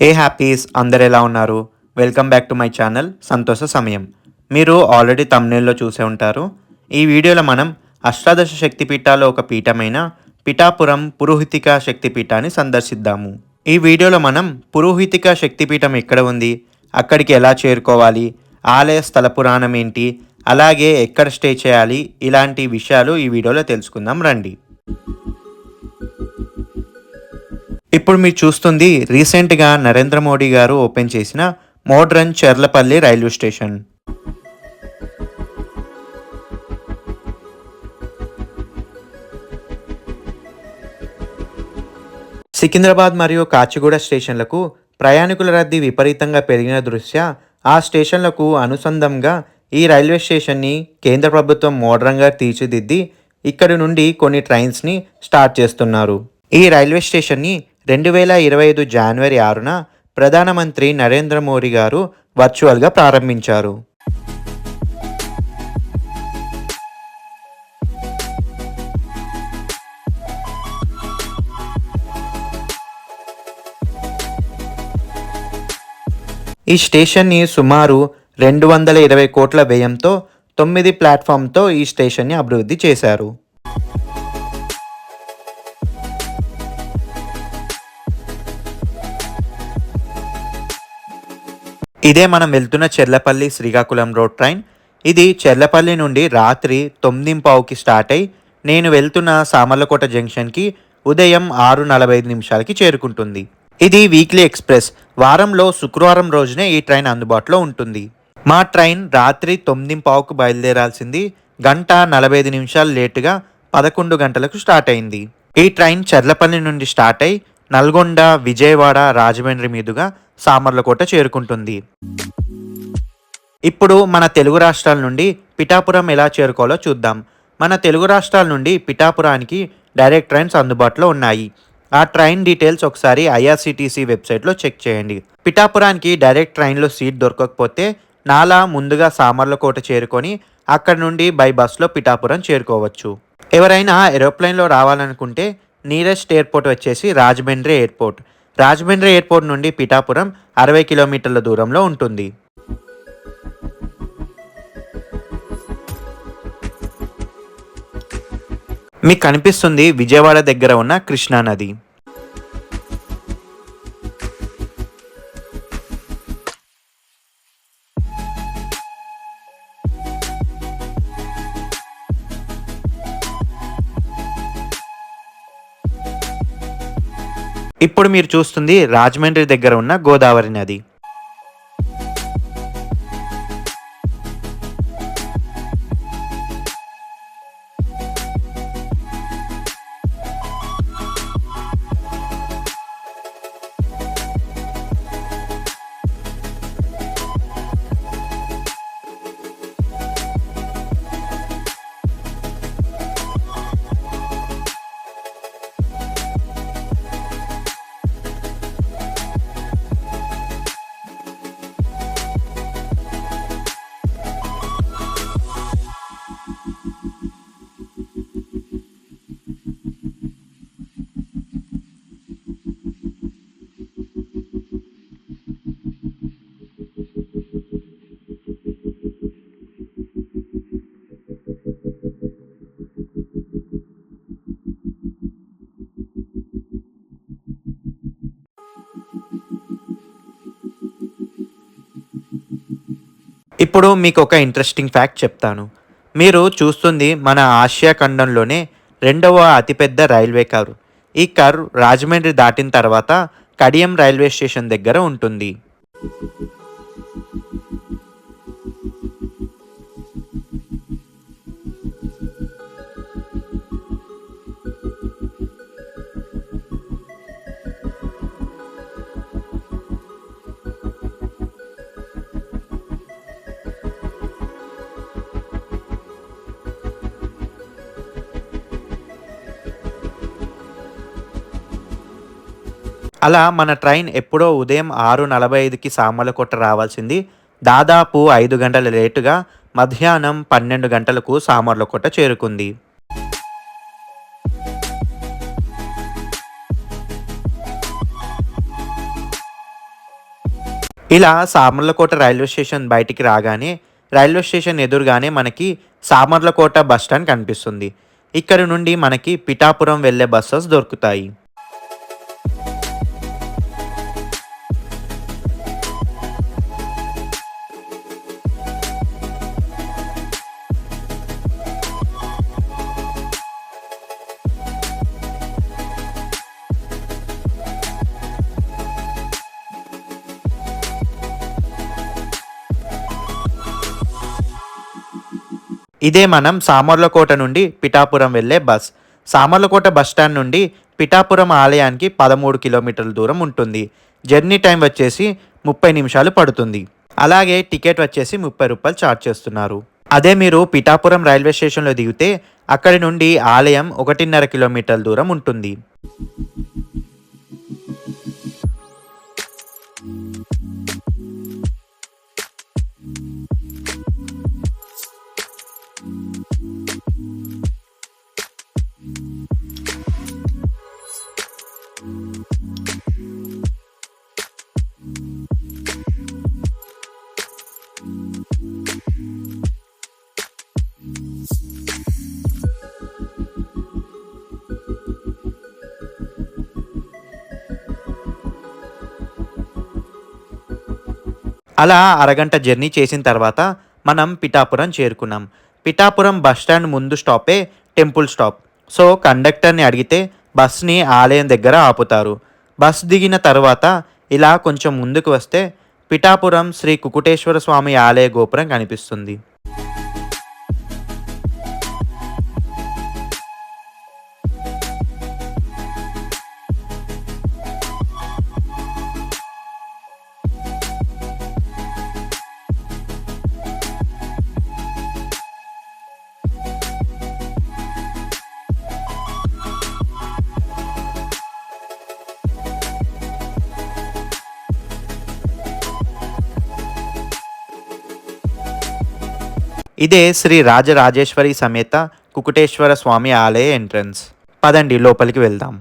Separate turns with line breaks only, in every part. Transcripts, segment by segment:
ఏ happies అందరు ఎలా ఉన్నారు? Welcome back to my channel సంతోష సమయం. మీరు ఆల్రెడీ తమ్నేల్లో చూసే ఉంటారు. ఈ వీడియోలో మనం అష్టాదశ శక్తిపీఠాల్లో ఒక పీఠమైన పిఠాపురం పురోహితిక శక్తిపీఠాన్ని సందర్శిద్దాము. ఈ వీడియోలో మనం పురోహితిక శక్తిపీఠం ఎక్కడ ఉంది అక్కడికి ఎలా చేరుకోవాలి ఆలయ స్థల పురాణం ఏంటి అలాగే ఎక్కడ స్టే చేయాలి ఇలాంటి విషయాలు ఈ వీడియోలో తెలుసుకుందాం రండి. ఇప్పుడు మీరు చూస్తుంది రీసెంట్గా నరేంద్ర మోడీ గారు ఓపెన్ చేసిన modern Cherlapalli railway station. Secunderabad మరియు కాచిగూడ స్టేషన్లకు ప్రయాణికుల రద్దీ విపరీతంగా పెరిగిన దృష్ట్యా ఆ స్టేషన్లకు అనుసంధంగా ఈ రైల్వే స్టేషన్ని కేంద్ర ప్రభుత్వం మోడ్రన్గా తీర్చిదిద్ది ఇక్కడి నుండి కొన్ని ట్రైన్స్ని స్టార్ట్ చేస్తున్నారు. ఈ రైల్వే స్టేషన్ని రెండు వేల ఇరవై ఐదు జనవరి ఆరున ప్రధానమంత్రి నరేంద్ర మోడీ గారు వర్చువల్గా ప్రారంభించారు. ఈ స్టేషన్ని సుమారు రెండు వందల ఇరవై కోట్ల వ్యయంతో తొమ్మిది ప్లాట్ఫామ్తో ఈ స్టేషన్ని అభివృద్ధి చేశారు. ఇదే మనం వెళ్తున్న చెర్లపల్లి శ్రీకాకుళం రోడ్ ట్రైన్. ఇది చెర్లపల్లి నుండి రాత్రి తొమ్మిది పావుకి స్టార్ట్ అయి నేను వెళ్తున్న సామర్లకోట జంక్షన్కి ఉదయం ఆరు నలభై ఐదు నిమిషాలకి చేరుకుంటుంది. ఇది వీక్లీ ఎక్స్ప్రెస్. వారంలో శుక్రవారం రోజునే ఈ ట్రైన్ అందుబాటులో ఉంటుంది. మా ట్రైన్ రాత్రి తొమ్మిది పావుకు బయలుదేరాల్సింది. గంట నలభై ఐదు నిమిషాలు లేటుగా పదకొండు గంటలకు స్టార్ట్ అయింది. ఈ ట్రైన్ చెర్లపల్లి నుండి స్టార్ట్ అయి నల్గొండ విజయవాడ రాజమండ్రి మీదుగా సామర్లకోట చేరుకుంటుంది. ఇప్పుడు మన తెలుగు రాష్ట్రాల నుండి పిఠాపురం ఎలా చేరుకోవాలో చూద్దాం. మన తెలుగు రాష్ట్రాల నుండి పిఠాపురానికి డైరెక్ట్ ట్రైన్స్ అందుబాటులో ఉన్నాయి. ఆ ట్రైన్ డీటెయిల్స్ ఒకసారి ఐఆర్సిటీసీ వెబ్సైట్లో చెక్ చేయండి. పిఠాపురానికి డైరెక్ట్ ట్రైన్లో సీట్ దొరకకపోతే నాలా ముందుగా సామర్లకోట చేరుకొని అక్కడ నుండి బై బస్లో పిఠాపురం చేరుకోవచ్చు. ఎవరైనా ఏరోప్లేన్లో రావాలనుకుంటే నీరెస్ట్ ఎయిర్పోర్ట్ వచ్చేసి రాజమండ్రి ఎయిర్పోర్ట్. రాజమండ్రి ఎయిర్పోర్ట్ నుండి పిఠాపురం అరవై కిలోమీటర్ల దూరంలో ఉంటుంది. మీకు కనిపిస్తుంది విజయవాడ దగ్గర ఉన్న కృష్ణా ఇప్పుడు మీరు చూస్తుంది రాజమండ్రి దగ్గర ఉన్న గోదావరి నది. ఇప్పుడు మీకు ఒక ఇంట్రెస్టింగ్ ఫ్యాక్ట్ చెప్తాను. మీరు చూస్తుంది మన ఆసియా ఖండంలోనే రెండవ అతిపెద్ద రైల్వే కారు. ఈ కారు రాజమండ్రి దాటిన తర్వాత కడియం రైల్వే స్టేషన్ దగ్గర ఉంటుంది. అలా మన ట్రైన్ ఎప్పుడో ఉదయం ఆరు నలభై ఐదుకి సామర్లకోట రావాల్సింది. దాదాపు ఐదు గంటల లేటుగా మధ్యాహ్నం పన్నెండు గంటలకు సామర్లకోట చేరుకుంది. ఇలా సామర్లకోట రైల్వే స్టేషన్ బయటికి రాగానే రైల్వే స్టేషన్ ఎదురుగానే మనకి సామర్లకోట బస్ స్టాండ్ కనిపిస్తుంది. ఇక్కడ నుండి మనకి పిఠాపురం వెళ్ళే బస్సెస్ దొరుకుతాయి. ఇదే మనం సామర్లకోట నుండి పిఠాపురం వెళ్ళే బస్. సామర్లకోట బస్ స్టాండ్ నుండి పిఠాపురం ఆలయానికి పదమూడు కిలోమీటర్ల దూరం ఉంటుంది. జర్నీ టైం వచ్చేసి ముప్పై నిమిషాలు పడుతుంది. అలాగే టికెట్ వచ్చేసి ముప్పై రూపాయలు ఛార్జ్ చేస్తున్నారు. అదే మీరు పిఠాపురం రైల్వే స్టేషన్లో దిగితే అక్కడి నుండి ఆలయం ఒకటిన్నర కిలోమీటర్ల దూరం ఉంటుంది. అలా అరగంట జర్నీ చేసిన తర్వాత మనం పిఠాపురం చేరుకున్నాం. పిఠాపురం బస్ స్టాండ్ ముందు స్టాపే టెంపుల్ స్టాప్. సో కండక్టర్ని అడిగితే బస్ని ఆలయం దగ్గర ఆపుతారు. బస్ దిగిన తర్వాత ఇలా కొంచెం ముందుకు వస్తే పిఠాపురం శ్రీ కుకుటేశ్వర స్వామి ఆలయ గోపురం కనిపిస్తుంది. ఇదే శ్రీ రాజరాజేశ్వరి సమేత కుకుటేశ్వర స్వామి ఆలయ ఎంట్రన్స్. పదండి లోపలికి వెళ్దాం.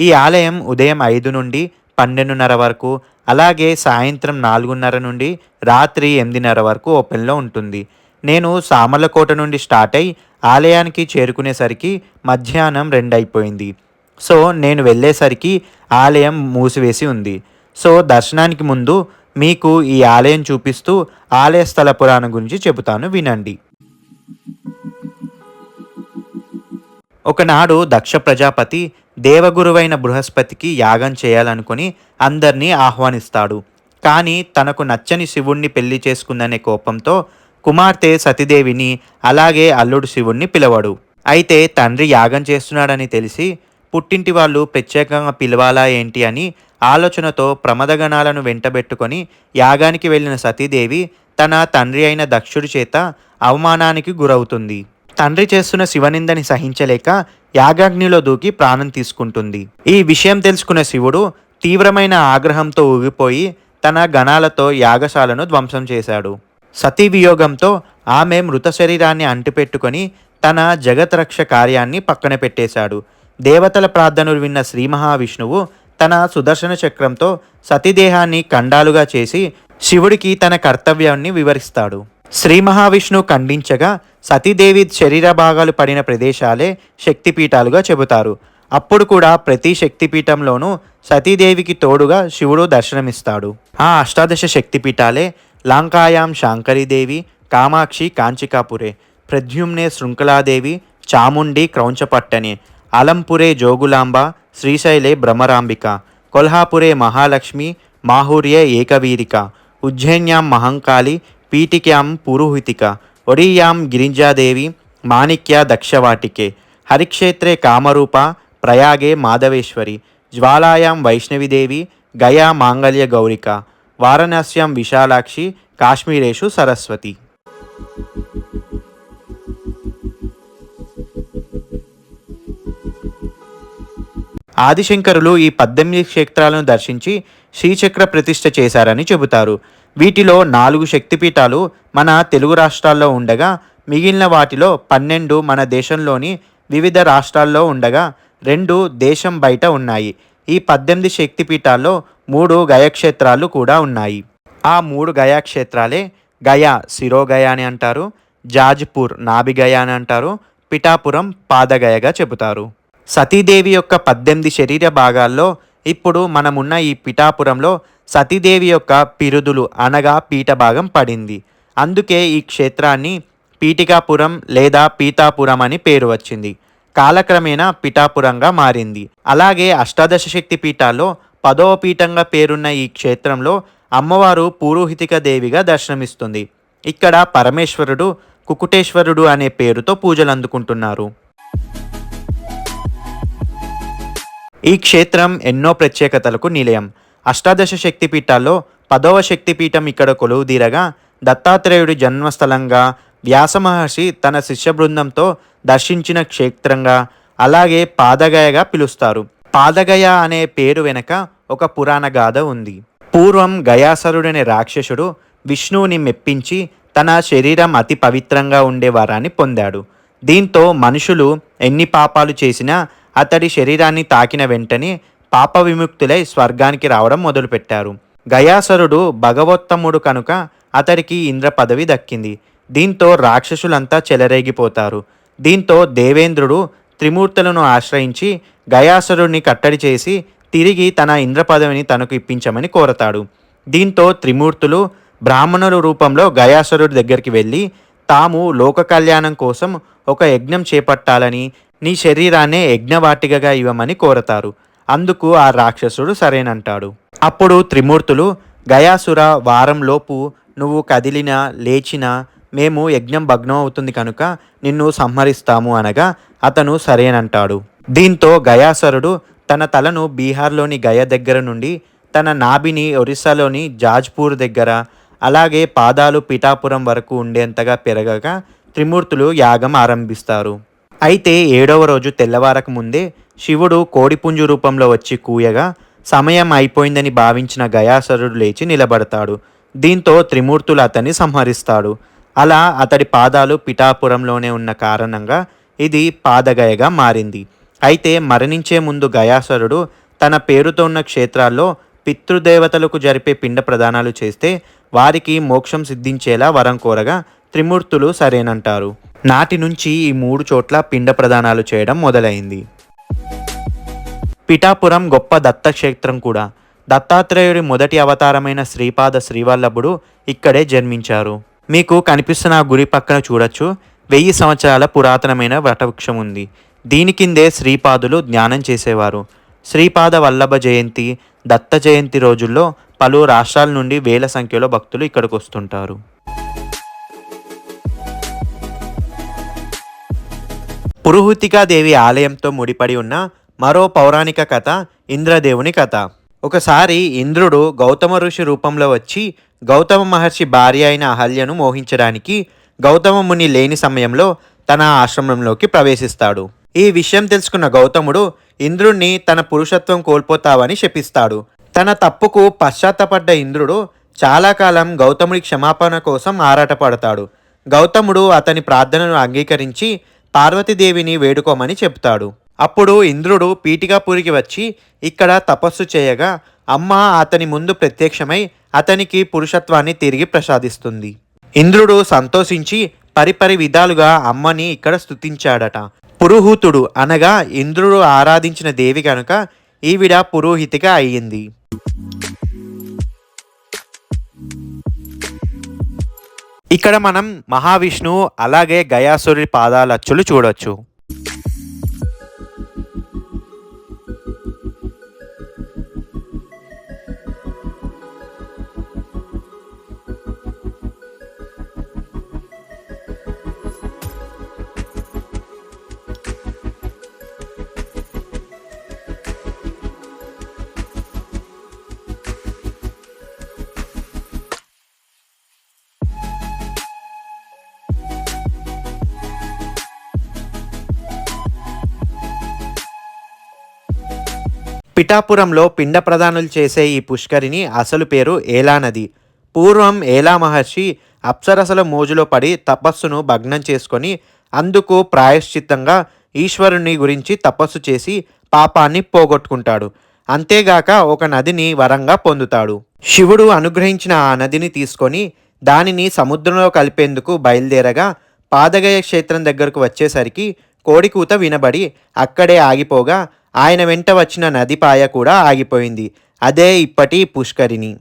ఈ ఆలయం ఉదయం ఐదు నుండి పన్నెండున్నర వరకు అలాగే సాయంత్రం నాలుగున్నర నుండి రాత్రి ఎనిమిదిన్నర వరకు ఓపెన్లో ఉంటుంది. నేను సామర్లకోట నుండి స్టార్ట్ అయి ఆలయానికి చేరుకునేసరికి మధ్యాహ్నం రెండైపోయింది. సో నేను వెళ్ళేసరికి ఆలయం మూసివేసి ఉంది. సో దర్శనానికి ముందు మీకు ఈ ఆలయం చూపిస్తూ ఆలయ స్థల పురాణం గురించి చెబుతాను వినండి. ఒకనాడు దక్ష ప్రజాపతి దేవగురువైన బృహస్పతికి యాగం చేయాలనుకుని అందరినీ ఆహ్వానిస్తాడు. కానీ తనకు నచ్చని శివుణ్ణి పెళ్ళి చేసుకుందనే కోపంతో కుమార్తె సతీదేవిని అలాగే అల్లుడు శివుణ్ణి పిలవడు. అయితే తండ్రి యాగం చేస్తున్నాడని తెలిసి పుట్టింటి వాళ్ళు ప్రత్యేకంగా పిలవాలా ఏంటి అని ఆలోచనతో ప్రమదగణాలను వెంటబెట్టుకొని యాగానికి వెళ్ళిన సతీదేవి తన తండ్రి అయిన దక్షుడి చేత అవమానానికి గురవుతుంది. తండ్రి చేస్తున్న శివనిందని సహించలేక యాగాగ్నిలో దూకి ప్రాణం తీసుకుంటుంది. ఈ విషయం తెలుసుకున్న శివుడు తీవ్రమైన ఆగ్రహంతో ఊగిపోయి తన గణాలతో యాగశాలను ధ్వంసం చేశాడు. సతీ వియోగంతో ఆమె మృత శరీరాన్ని అంటిపెట్టుకొని తన జగత్రక్ష కార్యాన్ని పక్కన పెట్టేశాడు. దేవతల ప్రార్థనలు విన్న శ్రీ మహావిష్ణువు తన సుదర్శన చక్రంతో సతీదేహాన్ని ఖండాలుగా చేసి శివుడికి తన కర్తవ్యాన్ని వివరిస్తాడు. శ్రీ మహావిష్ణువు ఖండించగా సతీదేవి శరీర భాగాలు పడిన ప్రదేశాలే శక్తిపీఠాలుగా చెబుతారు. అప్పుడు కూడా ప్రతి శక్తిపీఠంలోనూ సతీదేవికి తోడుగా శివుడు దర్శనమిస్తాడు. ఆ అష్టాదశ శక్తిపీఠాలే లాంకాయాం శాంకరీదేవి కామాక్షి కాంచికాపురే ప్రద్యుమ్నే శృంఖలాదేవి చాముండి క్రౌంచపట్టని అలంపురే జోగులాంబ శ్రీశైలే భ్రమరాంబిక కొల్హాపురే మహాలక్ష్మి మాహూర్యే ఏకవీరిక ఉజ్జయిన్యాం మహంకాళి పీఠిక్యాం పురోహితిక ఒడియాం గిరిజాదేవి మాణిక్య దక్షవాటికే హరిక్షేత్రే కామరూప ప్రయాగే మాధవేశ్వరి జ్వాలాయాం వైష్ణవిదేవి గయా మాంగళ్య గౌరిక వారణాస్యాం విశాలాక్షి కాశ్మీరేషు సరస్వతి. ఆదిశంకరులు ఈ పద్దెనిమిది క్షేత్రాలను దర్శించి శ్రీచక్ర ప్రతిష్ఠ చేశారని చెబుతారు. వీటిలో నాలుగు శక్తిపీఠాలు మన తెలుగు రాష్ట్రాల్లో ఉండగా మిగిలిన వాటిలో పన్నెండు మన దేశంలోని వివిధ రాష్ట్రాల్లో ఉండగా రెండు దేశం బయట ఉన్నాయి. ఈ పద్దెనిమిది శక్తిపీఠాల్లో మూడు గయక్షేత్రాలు కూడా ఉన్నాయి. ఆ మూడు గయాక్షేత్రాలే గయా శిరోగయ అని అంటారు జాజ్పూర్ నాభిగయ అని అంటారు పిఠాపురం పాదగయగా చెబుతారు. సతీదేవి యొక్క పద్దెనిమిది శరీర భాగాల్లో ఇప్పుడు మనమున్న ఈ పిఠాపురంలో సతీదేవి యొక్క పిరుదులు అనగా పీఠ భాగం పడింది. అందుకే ఈ క్షేత్రాన్ని పీఠికాపురం లేదా పీతాపురం అని పేరు వచ్చింది. కాలక్రమేణా పిఠాపురంగా మారింది. అలాగే అష్టాదశ శక్తి పీఠాల్లో పదవ పీఠంగా పేరున్న ఈ క్షేత్రంలో అమ్మవారు పూరోహితిక దేవిగా దర్శనమిస్తుంది. ఇక్కడ పరమేశ్వరుడు కుకుటేశ్వరుడు అనే పేరుతో పూజలు అందుకుంటున్నారు. ఈ క్షేత్రం ఎన్నో ప్రత్యేకతలకు నిలయం. అష్టాదశ శక్తిపీఠాల్లో పదవ శక్తిపీఠం ఇక్కడ కొలువుదీరగా దత్తాత్రేయుడి జన్మస్థలంగా వ్యాసమహర్షి తన శిష్య బృందంతో దర్శించిన క్షేత్రంగా అలాగే పాదగయగా పిలుస్తారు. పాదగయ అనే పేరు వెనక ఒక పురాణ గాథ ఉంది. పూర్వం గయాసరుడనే రాక్షసుడు విష్ణువుని మెప్పించి తన శరీరం అతి పవిత్రంగా ఉండే వరాన్ని పొందాడు. దీంతో మనుషులు ఎన్ని పాపాలు చేసినా అతడి శరీరాన్ని తాకిన వెంటనే పాప విముక్తులై స్వర్గానికి రావడం మొదలుపెట్టారు. గయాసరుడు భగవోత్తముడు కనుక అతడికి ఇంద్ర పదవి దక్కింది. దీంతో రాక్షసులంతా చెలరేగిపోతారు. దీంతో దేవేంద్రుడు త్రిమూర్తులను ఆశ్రయించి గయాసురుడిని కట్టడి చేసి తిరిగి తన ఇంద్రపదవిని తనకు ఇప్పించమని కోరతాడు. దీంతో త్రిమూర్తులు బ్రాహ్మణుల రూపంలో గయాసురుడి దగ్గరికి వెళ్ళి తాము లోక కళ్యాణం కోసం ఒక యజ్ఞం చేపట్టాలని నీ శరీరాన్నే యజ్ఞవాటికగా ఇవ్వమని కోరతారు. అందుకు ఆ రాక్షసుడు సరేనంటాడు. అప్పుడు త్రిమూర్తులు గయాసుర వారంలోపు నువ్వు కదిలినా లేచినా మేము యజ్ఞం భగ్నం అవుతుంది కనుక నిన్ను సంహరిస్తాము అనగా అతను సరేనంటాడు. దీంతో గయాసరుడు తన తలను బీహార్లోని గయ దగ్గర నుండి తన నాభిని ఒరిస్సాలోని జాజ్పూర్ దగ్గర అలాగే పాదాలు పిఠాపురం వరకు ఉండేంతగా పెరగగా త్రిమూర్తులు యాగం ఆరంభిస్తారు. అయితే ఏడవ రోజు తెల్లవారక ముందే శివుడు కోడిపుంజు రూపంలో వచ్చి కూయగా సమయం అయిపోయిందని భావించిన గయాసరుడు లేచి నిలబడతాడు. దీంతో త్రిమూర్తులు అతన్ని సంహరిస్తాడు. అలా అతడి పాదాలు పిఠాపురంలోనే ఉన్న కారణంగా ఇది పాదగయగా మారింది. అయితే మరణించే ముందు గయాసరుడు తన పేరుతో ఉన్న క్షేత్రాల్లో పితృదేవతలకు జరిపే పిండ ప్రదానాలు చేస్తే వారికి మోక్షం సిద్ధించేలా వరం కోరగా త్రిమూర్తులు సరేనంటారు. నాటి నుంచి ఈ మూడు చోట్ల పిండ ప్రదానాలు చేయడం మొదలైంది. పిఠాపురం గొప్ప దత్తక్షేత్రం కూడా. దత్తాత్రేయుడి మొదటి అవతారమైన శ్రీపాద శ్రీవల్లభుడు ఇక్కడే జన్మించారు. మీకు కనిపిస్తున్న ఆ గుడి పక్కన చూడొచ్చు. వెయ్యి సంవత్సరాల పురాతనమైన వటవృక్షం ఉంది. దీని కిందే శ్రీపాదులు ధ్యానం చేసేవారు. శ్రీపాద వల్లభ జయంతి దత్త జయంతి రోజుల్లో పలు రాష్ట్రాల నుండి వేల సంఖ్యలో భక్తులు ఇక్కడికి వస్తుంటారు. పురుహూతికాదేవి ఆలయంతో ముడిపడి ఉన్న మరో పౌరాణిక కథ ఇంద్రదేవుని కథ. ఒకసారి ఇంద్రుడు గౌతమ ఋషి రూపంలో వచ్చి గౌతమ మహర్షి భార్య అయిన అహల్యను మోహించడానికి గౌతమ ముని లేని సమయంలో తన ఆశ్రమంలోకి ప్రవేశిస్తాడు. ఈ విషయం తెలుసుకున్న గౌతముడు ఇంద్రుణ్ణి తన పురుషత్వం కోల్పోతావని శపిస్తాడు. తన తప్పుకు పశ్చాత్తపడ్డ ఇంద్రుడు చాలా కాలం గౌతముడి క్షమాపణ కోసం ఆరాటపడతాడు. గౌతముడు అతని ప్రార్థనను అంగీకరించి పార్వతీదేవిని వేడుకోమని చెప్తాడు. అప్పుడు ఇంద్రుడు పీఠికాపురికి వచ్చి ఇక్కడ తపస్సు చేయగా అమ్మ అతని ముందు ప్రత్యక్షమై అతనికి పురుషత్వాన్ని తిరిగి ప్రసాదిస్తుంది. ఇంద్రుడు సంతోషించి పరిపరి విధాలుగా అమ్మని ఇక్కడ స్థుతించాడట పురోహితుడు అనగా ఇంద్రుడు ఆరాధించిన దేవి కనుక ఈవిడ పురోహితిగా అయ్యింది. ఇక్కడ మనం మహావిష్ణువు అలాగే గయాసురి పాదాలచ్చులు చూడొచ్చు. పిఠాపురంలో పిండ ప్రదానులు చేసే ఈ పుష్కరిణి అసలు పేరు ఏలా నది? పూర్వం ఏలా మహర్షి అప్సరసల మోజులో పడి తపస్సును భగ్నం చేసుకొని అందుకు ప్రాయశ్చిత్తంగా ఈశ్వరుని గురించి తపస్సు చేసి పాపాన్ని పోగొట్టుకుంటాడు. అంతేగాక ఒక నదిని వరంగా పొందుతాడు. శివుడు అనుగ్రహించిన ఆ నదిని తీసుకొని దానిని సముద్రంలో కలిపేందుకు బయలుదేరగా పాదగయ క్షేత్రం దగ్గరకు వచ్చేసరికి కోడికూత వినబడి అక్కడే ఆగిపోగా ఆయన వెంట వచ్చిన నదిపాయ కూడా ఆగిపోయింది. అదే ఇప్పటి పుష్కరిణి.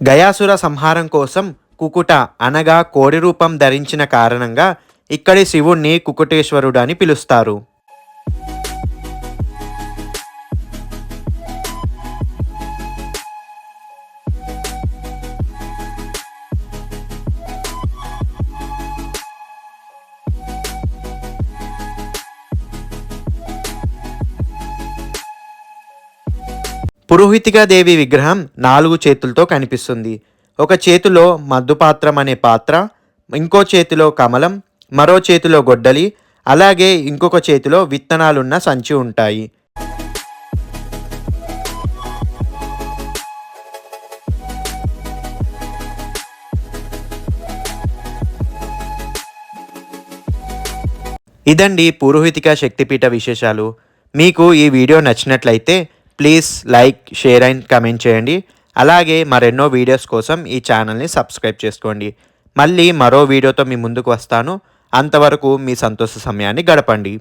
గయాసుర సంహారం కోసం కుకుట అనగా కోడి రూపం ధరించిన కారణంగా ఇక్కడి శివుణ్ణి కుకుటేశ్వరుడు అని పిలుస్తారు. పురోహితిగా దేవి విగ్రహం నాలుగు చేతులతో కనిపిస్తుంది. ఒక చేతిలో మద్దుపాత్రం అనే పాత్ర ఇంకో చేతిలో కమలం మరో చేతిలో గొడ్డలి అలాగే ఇంకొక చేతిలో విత్తనాలున్న సంచి ఉంటాయి. ఇదండి పురోహితిక శక్తిపీఠ విశేషాలు. మీకు ఈ వీడియో నచ్చినట్లయితే please like share and comment చేయండి. అలాగే మరెన్నో వీడియోస్ కోసం ఈ ఛానల్ని సబ్స్క్రైబ్ చేసుకోండి. మళ్ళీ మరో వీడియోతో మీ ముందుకు వస్తాను. అంతవరకు మీ సంతోష సమయాన్ని గడపండి.